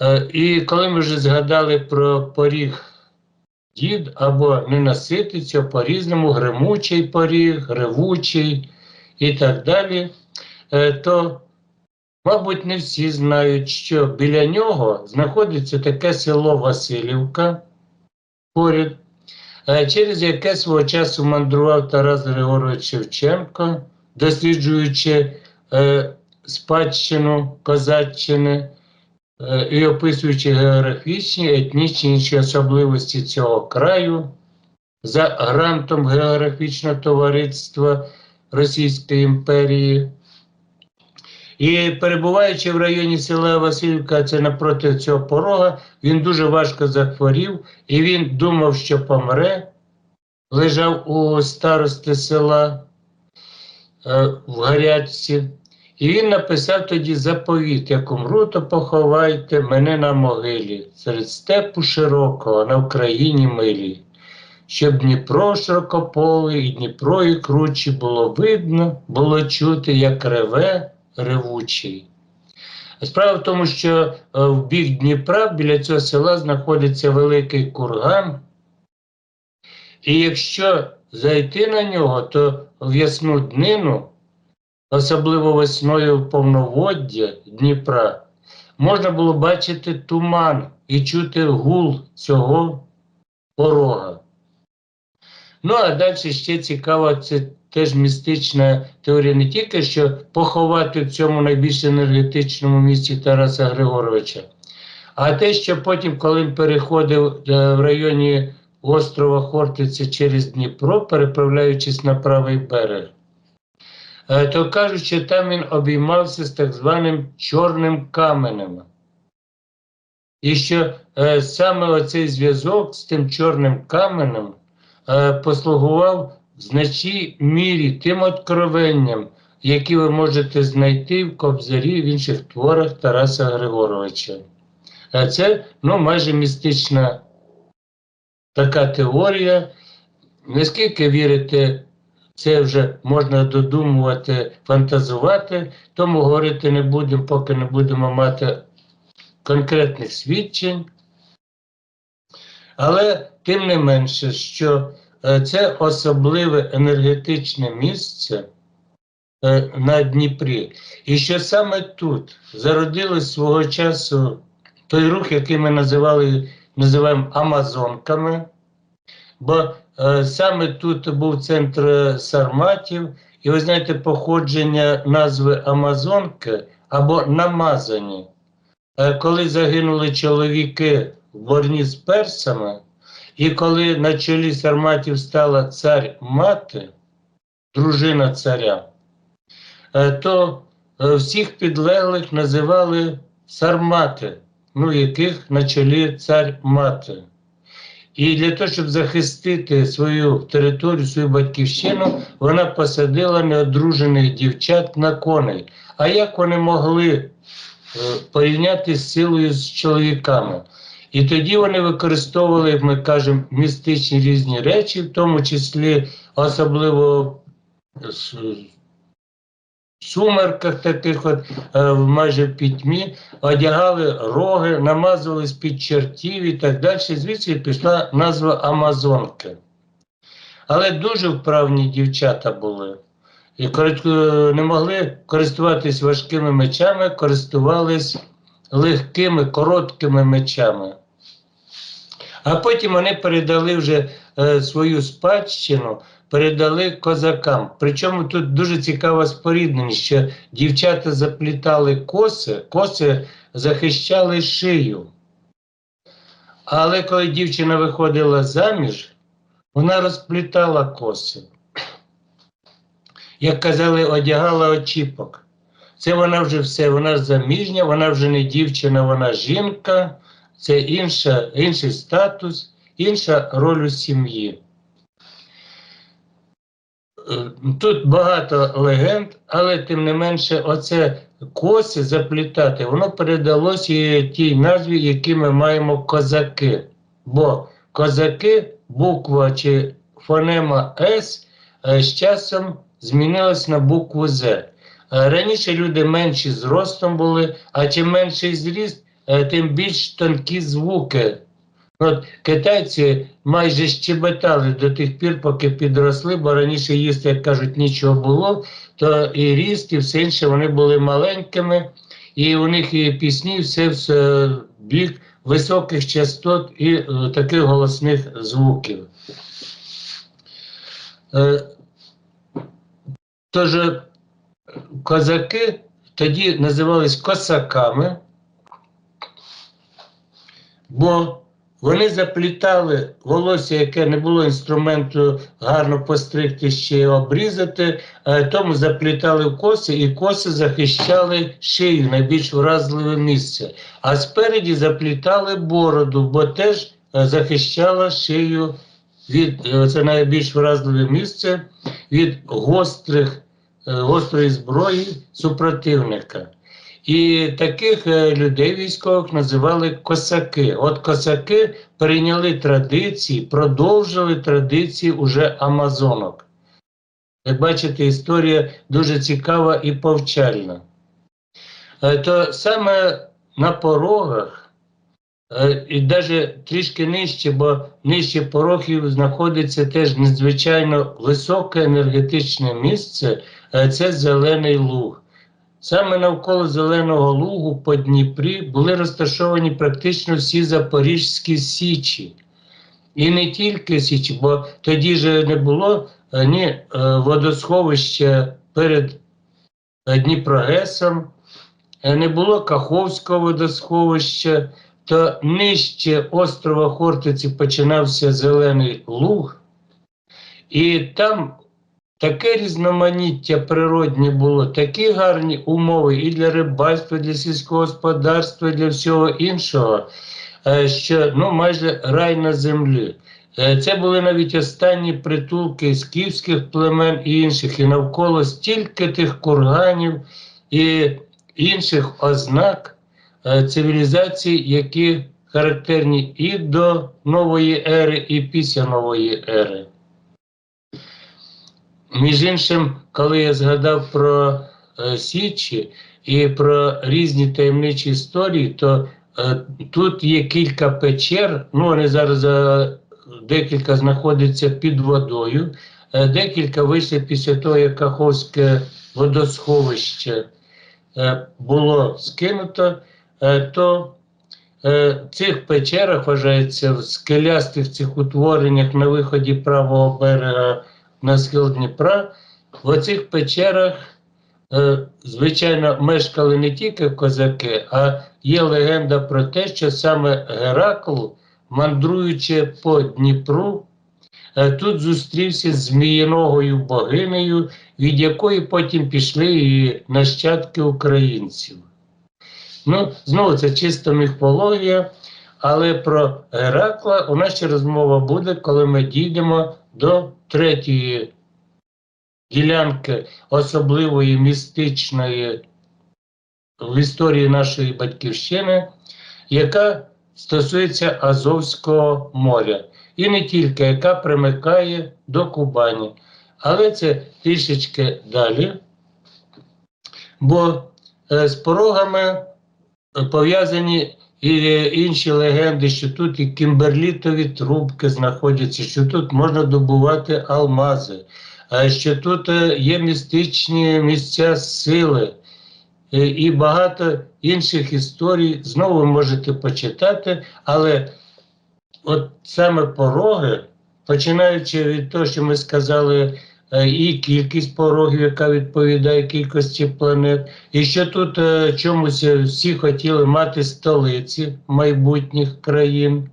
Е, І коли ми вже згадали про поріг дід або ненаситицю, по-різному гримучий поріг, гривучий і так далі, е, то, мабуть, не всі знають, що біля нього знаходиться таке село Васильівка поряд, е, через яке свого часу мандрував Тарас Григорович Шевченко, досліджуючи спадщину Козаччини і описуючи географічні, етнічні інші особливості цього краю за грантом географічного товариства Російської імперії. І перебуваючи в районі села Васильівка, це напроти цього порога, він дуже важко захворів, і він думав, що помре, лежав у старости села е, в гарячці. І він написав тоді заповіт, як умру, то поховайте мене на могилі, серед степу широкого, на Україні милій, щоб Дніпро широкополий, і Дніпро і кручі було видно, було чути, як реве ревучий. Справа в тому, що е, в бік Дніпра біля цього села знаходиться великий курган, і якщо зайти на нього, то в ясну днину, особливо весною в повноводдя Дніпра, можна було бачити туман і чути гул цього порога. Ну, а далі ще цікаво, це теж містична теорія не тільки, що поховати в цьому найбільш енергетичному місці Тараса Григоровича, а те, що потім, коли він переходив е, в районі острова Хортиця через Дніпро, переправляючись на правий берег, то кажуть, що там він обіймався з так званим чорним каменем. І що е, саме оцей зв'язок з тим чорним каменем е, послугував в значній мірі тим откровенням, які ви можете знайти в Кобзарі в інших творах Тараса Григоровича. Це ну, майже містична така теорія. Наскільки вірите, це вже можна додумувати, фантазувати, тому говорити не будемо, поки не будемо мати конкретних свідчень. Але тим не менше, що е, це особливе енергетичне місце е, на Дніпрі, і що саме тут зародилось свого часу той рух, який ми називали, називаємо Амазонками, бо е, саме тут був центр Сарматів, і ви знаєте, походження назви Амазонки або намазані. Е, коли загинули чоловіки в борні з персами, і коли на чолі сарматів стала цар мати, дружина царя, е, то е, всіх підлеглих називали сармати, ну, яких на чолі цар мати. І для того, щоб захистити свою територію, свою батьківщину, вона посадила неодружених дівчат на коней. А як вони могли е, порівняти з силою з чоловіками? І тоді вони використовували, як ми кажемо, містичні різні речі, в тому числі особливо в сумерках таких, от, е, майже в пітьмі, одягали роги, намазувались під чертів і так далі. Звідси пішла назва Амазонки. Але дуже вправні дівчата були. І не могли користуватись важкими мечами, користувались легкими, короткими мечами. А потім вони передали вже е, свою спадщину, передали козакам. Причому тут дуже цікава спорідненість, що дівчата заплітали коси, коси захищали шию. Але коли дівчина виходила заміж, вона розплітала коси. Як казали, одягала очіпок. Це вона вже все, вона заміжня, вона вже не дівчина, вона жінка, це інша, інший статус, інша роль у сім'ї. Е, Тут багато легенд, але тим не менше, оце коси заплітати, воно передалося тій назві, які ми маємо козаки. Бо козаки, буква чи фонема С е, з часом змінилась на букву З. Е, Раніше люди менші зростом були, а чим менший зріст, тим більш тонкі звуки. От китайці майже щебетали до тих пір, поки підросли, бо раніше їсти, як кажуть, нічого було, то і ріст, і все інше вони були маленькими, і у них і пісні все в бік високих частот і е, таких голосних звуків. Е, Тож е, козаки тоді називались косаками, бо вони заплітали волосся, яке не було інструменту гарно постригти ще й обрізати, е, тому заплітали коси, і коси захищали шию, найбільш вразливе місце. А спереді заплітали бороду, бо теж е, захищала шию від е, це найбільш вразливе місце від гострих, гострої зброї супротивника. І таких е, людей військових називали косаки. От косаки перейняли традиції, продовжили традиції уже амазонок. Як бачите, історія дуже цікава і повчальна. Е, То саме на порогах, е, і навіть трішки нижче, бо нижче порогів знаходиться теж надзвичайно високе енергетичне місце це Зелений Луг. Саме навколо Зеленого Лугу по Дніпрі були розташовані практично всі Запорізькі січі. І не тільки січі, бо тоді ж не було е, ні е, водосховища перед е, Дніпрогесом, не було Каховського водосховища, то нижче острова Хортиці починався Зелений Луг, і там таке різноманіття природне було, такі гарні умови і для рибальства, і для сільського господарства, і для всього іншого, е, що ну, майже рай на землі. Е, Це були навіть останні притулки скіфських племен і інших, і навколо стільки тих курганів і інших ознак е, цивілізацій, які характерні і до нової ери, і після нової ери. Між іншим, коли я згадав про е, Січі і про різні таємничі історії, то е, тут є кілька печер, ну вони зараз е, декілька знаходяться під водою, декілька вийшли після того, як Каховське водосховище було скинуто, то в цих печерах вважається в скелястих цих утвореннях на виході правого берега на схил Дніпра. В оцих печерах, е, звичайно, мешкали не тільки козаки, а є легенда про те, що саме Геракл, мандруючи по Дніпру, е, тут зустрівся з зміїногою богинею, від якої потім пішли і нащадки українців. Ну, знову це чисто міфологія, але про Геракла у нас ще розмова буде, коли ми дійдемо до третьої ділянки особливої містичної в історії нашої батьківщини, яка стосується Азовського моря. І не тільки, яка примикає до Кубані. Але це трішечки далі. Бо е, з порогами е, пов'язані і інші легенди, що тут і кімберлітові трубки знаходяться, що тут можна добувати алмази, е, що тут е, є містичні місця сили е, і багато інших історій. Знову можете почитати, але от саме пороги, починаючи від того, що ми сказали. Е, І кількість порогів, яка відповідає кількості планет, і що тут е, чомусь е, всі хотіли мати столиці майбутніх країн.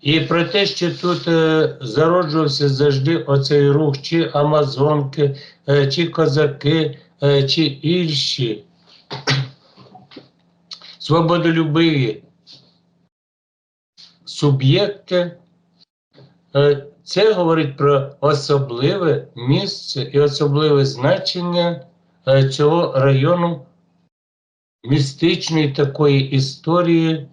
І про те, що тут е, зароджувався завжди оцей рух, чи Амазонки, е, чи козаки, е, чи інші свободолюбиві суб'єкти. Е, Це говорить про особливе місце і особливе значення е, цього району містичної такої історії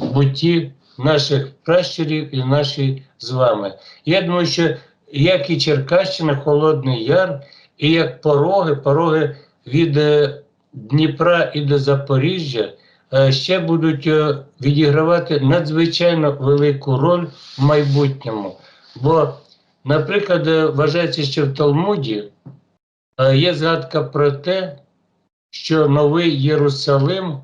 буті наших пращурів і нашій з вами. Я думаю, що як і Черкащина, Холодний Яр, і як пороги, пороги від е, Дніпра і до Запоріжжя, ще будуть е, відігравати надзвичайно велику роль в майбутньому. Бо, наприклад, е, вважається, що в Талмуді е, є згадка про те, що новий Єрусалим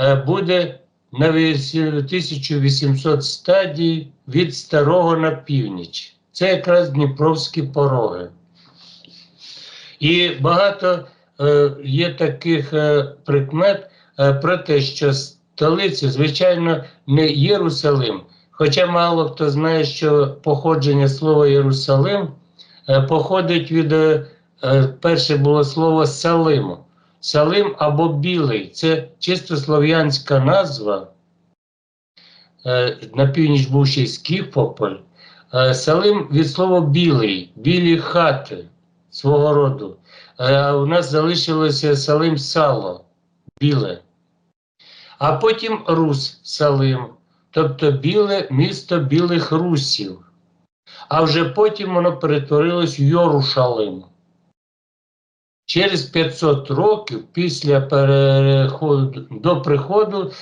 е, буде на 1800 стадій від старого на північ. Це якраз Дніпровські пороги. І багато е, є таких е, прикмет е, про те, що столиця, звичайно, не Єрусалим. Хоча мало хто знає, що походження слова Єрусалим е, походить від е, е, перше було слово Салим. Салим або білий це чисто слов'янська назва. Е, На північ був ще Скіфополь. Е, Салим від слова білий, білі хати свого роду. Е, А у нас залишилося Салим сало, біле. А потім Рус Салим, тобто біле місто білих русів. А вже потім воно перетворилось в Йорушалим. Через 500 років після переходу до приходу,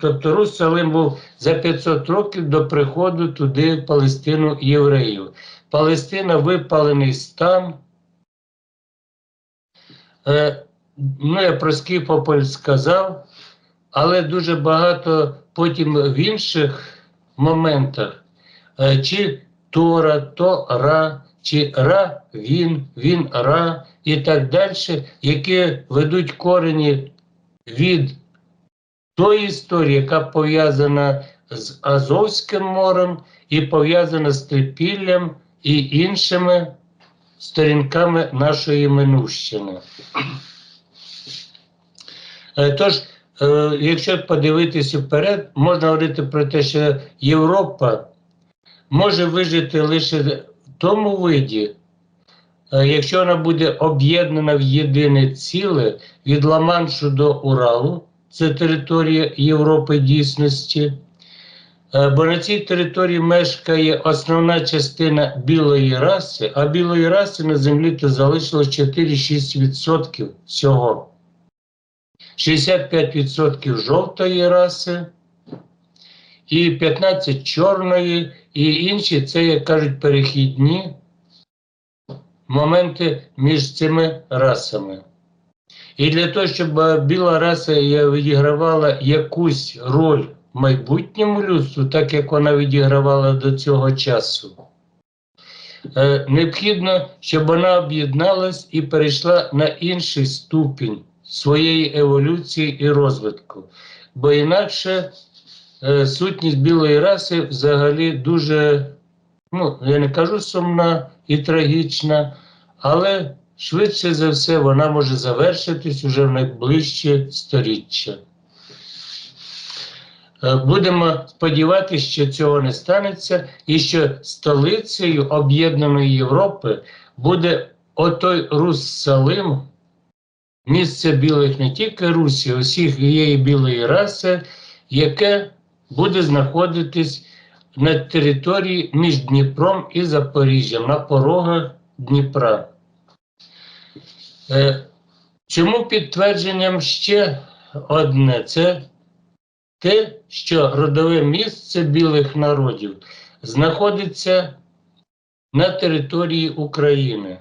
тобто Русалим був за 500 років до приходу туди в Палестину євреїв. Палестина випалений стан. Е, ну, я про Скіфополь сказав, але дуже багато потім в інших моментах, е, чи Тора, то Ра, чи Ра, він, він Ра і так далі, які ведуть корені від тої історії, яка пов'язана з Азовським морем і пов'язана з Трипіллям і іншими сторінками нашої минущини. Е, Тож, якщо подивитися вперед, можна говорити про те, що Європа може вижити лише в тому виді, е, якщо вона буде об'єднана в єдине ціле від Ла-Маншу до Уралу, це територія Європи дійсності. Е, Бо на цій території мешкає основна частина білої раси, а білої раси на землі то залишилось 4-6% всього. 65% жовтої раси, і 15 чорної, і інші це, як кажуть, перехідні моменти між цими расами. І для того, щоб біла раса відігравала якусь роль в майбутньому людству, так як вона відігравала до цього часу, е, необхідно, щоб вона об'єдналась і перейшла на інший ступінь своєї еволюції і розвитку. Бо інакше е, сутність білої раси взагалі дуже, ну, я не кажу сумна і трагічна, але швидше за все вона може завершитись уже в найближче сторіччя. Е, Будемо сподіватися, що цього не станеться, і що столицею Об'єднаної Європи буде отой Рус-Салим, місце білих не тільки Русі, усіх її білої раси, яке буде знаходитись на території між Дніпром і Запоріжжям, на порогах Дніпра. Е, Чому підтвердженням ще одне? Це те, що родове місце білих народів знаходиться на території України.